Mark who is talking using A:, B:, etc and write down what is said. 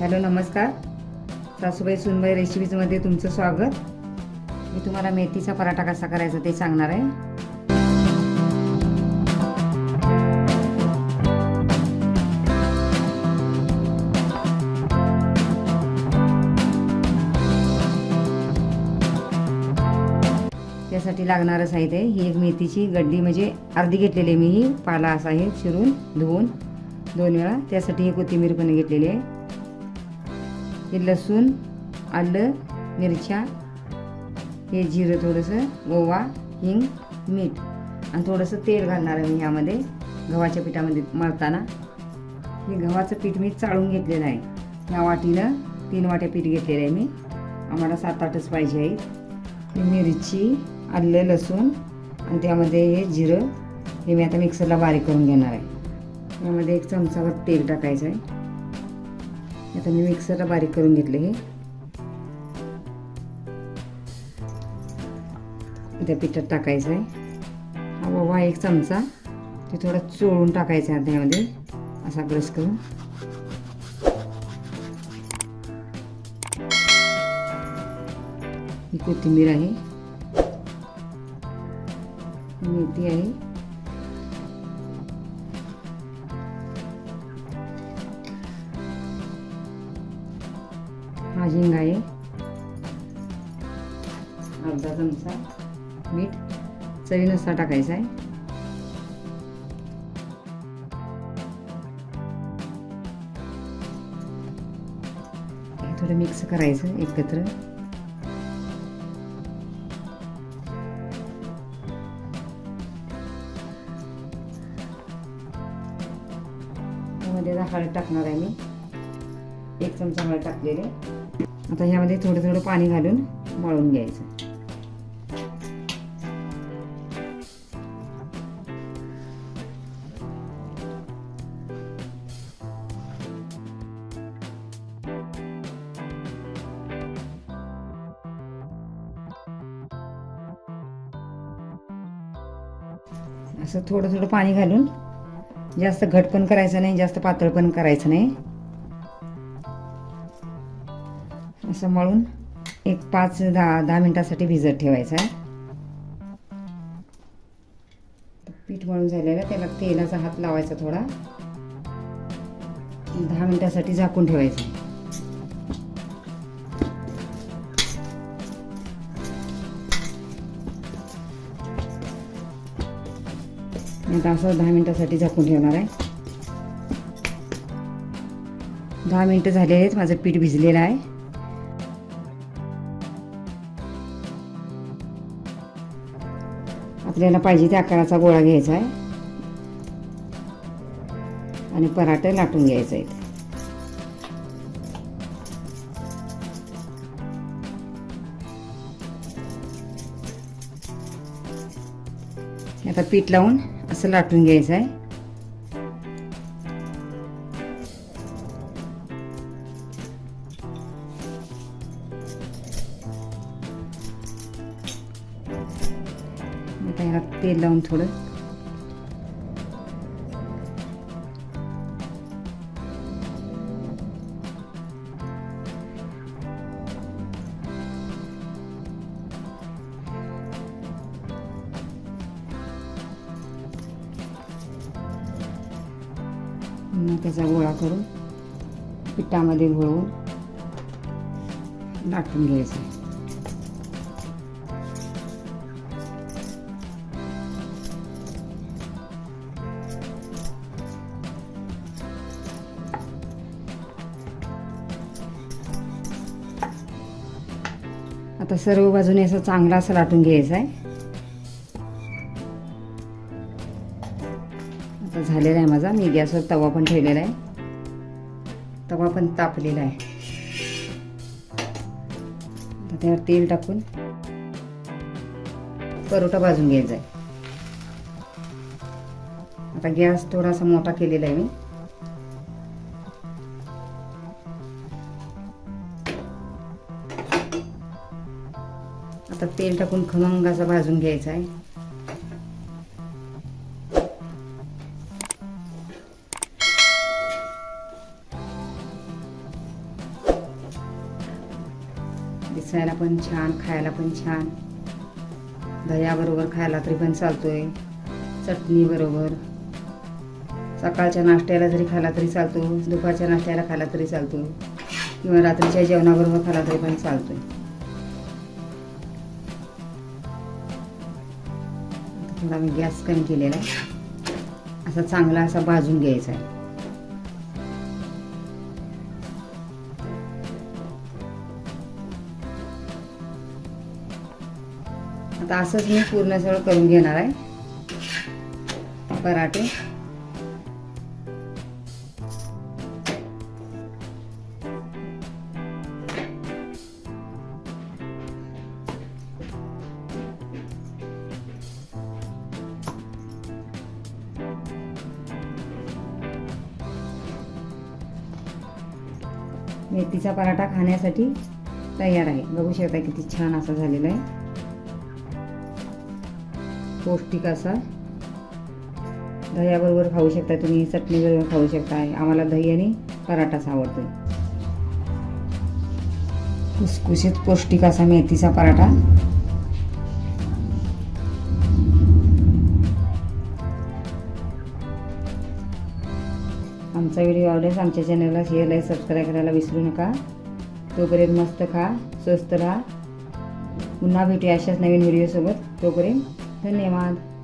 A: Hello नमस्कार. सासूबाई सुनबाई रेसिपीजमध्ये तुमचं स्वागत. मी तुम्हाला मेथीचा पराठा कसा करायचा ते सांगणार आहे. त्यासाठी लागणारं साहित्य आहे. ही एक मेथीची गड्डी म्हणजे अर्धी घेतलेली आहे मी ही. पाला असा आहे चिरून धुवून दोन वेळा. त्यासाठी ही कोथिंबीर पण घेतलेली आहे. हे लसूण आलं मिरच्या हे जिरं थोडंसं ओवा हिंग मीठ. आणि थोडंसं तेल घालणार आहे मी ह्यामध्ये गव्हाच्या पिठामध्ये मळताना. हे गव्हाचं पीठ मी चाळून घेतलेलं आहे. ह्या वाटीनं तीन वाट्या पीठ घेतलेलं आहे मी. आम्हाला सात आठच पाहिजे आहे मिरची आलं लसूण आणि त्यामध्ये हे जिरं हे मी आता मिक्सरला बारीक करून घेणार आहे. यामध्ये एक चमचाभर तेल टाकायचं आहे. आता मी मिक्सरला बारीक करून घेतले हे. त्या पिठात टाकायचं आहे. हा ओवा एक चमचा. ते थोडं चोळून टाकायचं आहे त्यामध्ये असा ब्रश करून. ही कोथिंबीर आहे. मेथी आहे. अर्धा चमचा मीठ चवीनुसार टाकायचं आहे. थोडं मिक्स करायचं एकत्र. त्यामध्ये हळद टाकणार आहे मी. एक चमचा हळद टाकलेले आता ह्यामध्ये थोडं थोडं पाणी घालून मळून घ्यायचं. असं थोडं थोडं पाणी घालून जास्त घट पण करायचं नाही जास्त पातळ पण करायचं नाही. असं मळून एक पाच दहा दहा मिनिटासाठी भिजत ठेवायचं आहे. पीठ मळून झालेलं त्याला तेलाचा हात लावायचा थोडा. दहा मिनिटासाठी झाकून ठेवायचं. आता असं दहा मिनटासाठी झाकून ठेवणार आहे. दहा मिनटं झाले आहेत माझं पीठ भिजलेलं आहे. आपल्याला पाहिजे त्या आकाराचा गोळा घ्यायचा आहे. आणि पराठे लाटून घ्यायचे आहे. आता पीठ लावून असं लाटून घ्यायचं आहे. तेल लावून थोडं मग त्याचा गोळा करून पिठामध्ये घोळवून लाटून घ्यायचं. आता सर्व बाजूने असं चांगला असं लाटून घ्यायचं आहे. आता झालेला आहे माझा. मी गॅसवर तवा पण ठेवलेला आहे. तवा पण तापलेला आहे. आता त्यावर तेल टाकून परोटा भाजून घ्यायचा आहे. आता गॅस थोडासा मोठा केलेला आहे मी. आता तेल टाकून खमंग असा भाजून घ्यायचा आहे. पण छान खायला पण छान. दह्याबरोबर खायला तरी पण चालतोय. चटणीबरोबर सकाळच्या नाश्त्याला जरी खायला तरी चालतो. दुपारच्या नाश्त्याला खायला तरी चालतो. किंवा रात्रीच्या जेवणाबरोबर खायला तरी पण चालतोय. थोडा मी गॅस कमी केलेला आहे. असा चांगला असा भाजून घ्यायचा आहे. आता असंच मी पूर्ण सगळं करून घेणार आहे. पराठे. मेथीचा पराठा खाण्यासाठी तयार आहे. बघू शकता किती छान असा झालेला आहे. पौष्टिक असा. दह्याबरोबर खाऊ शकता तुम्ही चटणीबरोबर खाऊ शकता. आम्हाला दही आणि पराठाच आवडतो खुसखुशीत पौष्टिक असा मेथीचा पराठा. आमचा व्हिडिओ आवडेल आमच्या चॅनलला शेअर लाईक सबस्क्राईब करायला विसरू नका. तोपर्यंत मस्त खा स्वस्त राहा. पुन्हा भेटूया अशाच नवीन व्हिडिओसोबत. तोपर्यंत धन्यवाद.